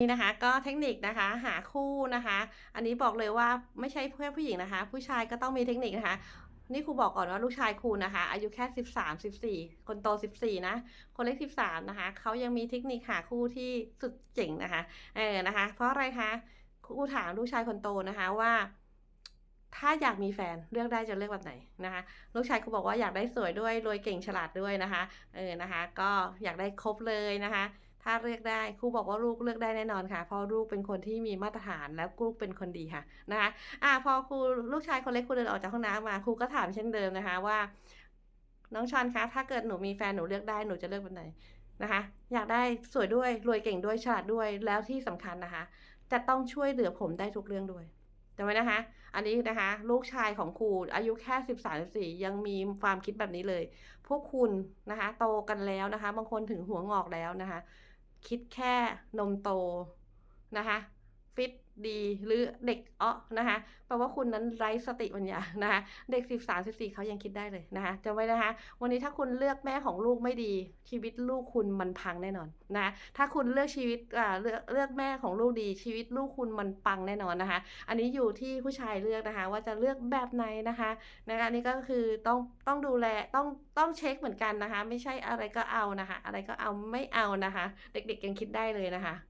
นี่นะคะก็เทคนิคนะคะหาคู่นะคะ อันนี้บอกเลยว่าไม่ใช่แค่ผู้หญิงนะคะ ผู้ชายก็ต้องมีเทคนิคนะคะ นี่ครูบอกก่อนว่าลูกชายครูนะคะ อายุแค่13 14คนโต14นะ คนเล็ก13นะคะเขายังมีเทคนิคหาคู่ที่สุดเจ๋งนะคะเออนะคะ เพราะอะไรคะครูถามลูกชายคนโตนะคะว่า ถ้าอยากมีแฟนเลือกได้จะเลือกแบบไหนนะคะ ลูกชายครูบอกว่าอยากได้สวยด้วยรวยเก่งฉลาดด้วยนะคะเออนะคะ ก็อยากได้ครบเลยนะคะ ถ้าเลือกได้ครูบอกว่าลูกเลือกได้แน่นอนค่ะเพราะลูกเป็นคนที่มีมาตรฐานและลูกเป็นคนดีค่ะนะคะอ่าพอครูลูกชายคนเล็กครูเดินออกจากห้องน้ำมาครูก็ถามเช่นเดิมนะคะว่า น้องชอนคะถ้าเกิดหนูมีแฟนหนูเลือกได้หนูจะเลือกแบบไหนนะคะ อยากได้สวยด้วยรวยเก่งด้วยฉลาดด้วยแล้วที่สำคัญนะคะ จะต้องช่วยเหลือผมได้ทุกเรื่องด้วย จำไว้นะคะ อันนี้นะคะ ลูกชายของครูอายุแค่สิบสามสี่ยังมีความคิดแบบนี้เลย พวกคุณนะคะ โตกันแล้วนะคะ บางคนถึงหัวงอกแล้วนะคะ คิดแค่นมโตนะคะ ฟิตดีหรือเด็กอ้อนะคะแปลว่าคุณนั้นไร้สติปัญญานะคะเด็ก 13 14เขายังคิดได้เลยนะคะจำไว้นะคะ วันนี้ถ้าคุณเลือกแม่ของลูกไม่ดี ชีวิตลูกคุณมันพังแน่นอนนะถ้าคุณเลือกชีวิตอ่าเลือกเลือกแม่ของลูกดี ชีวิตลูกคุณมันปังแน่นอนนะคะ อันนี้อยู่ที่ผู้ชายเลือกนะคะ ว่าจะเลือกแบบไหนนะคะนะคะอันนี้ก็คือต้องต้องดูแลต้องต้องเช็คเหมือนกันนะคะ ไม่ใช่อะไรก็เอานะคะ อะไรก็เอาไม่เอานะคะ เด็กๆยังคิดได้เลยนะคะ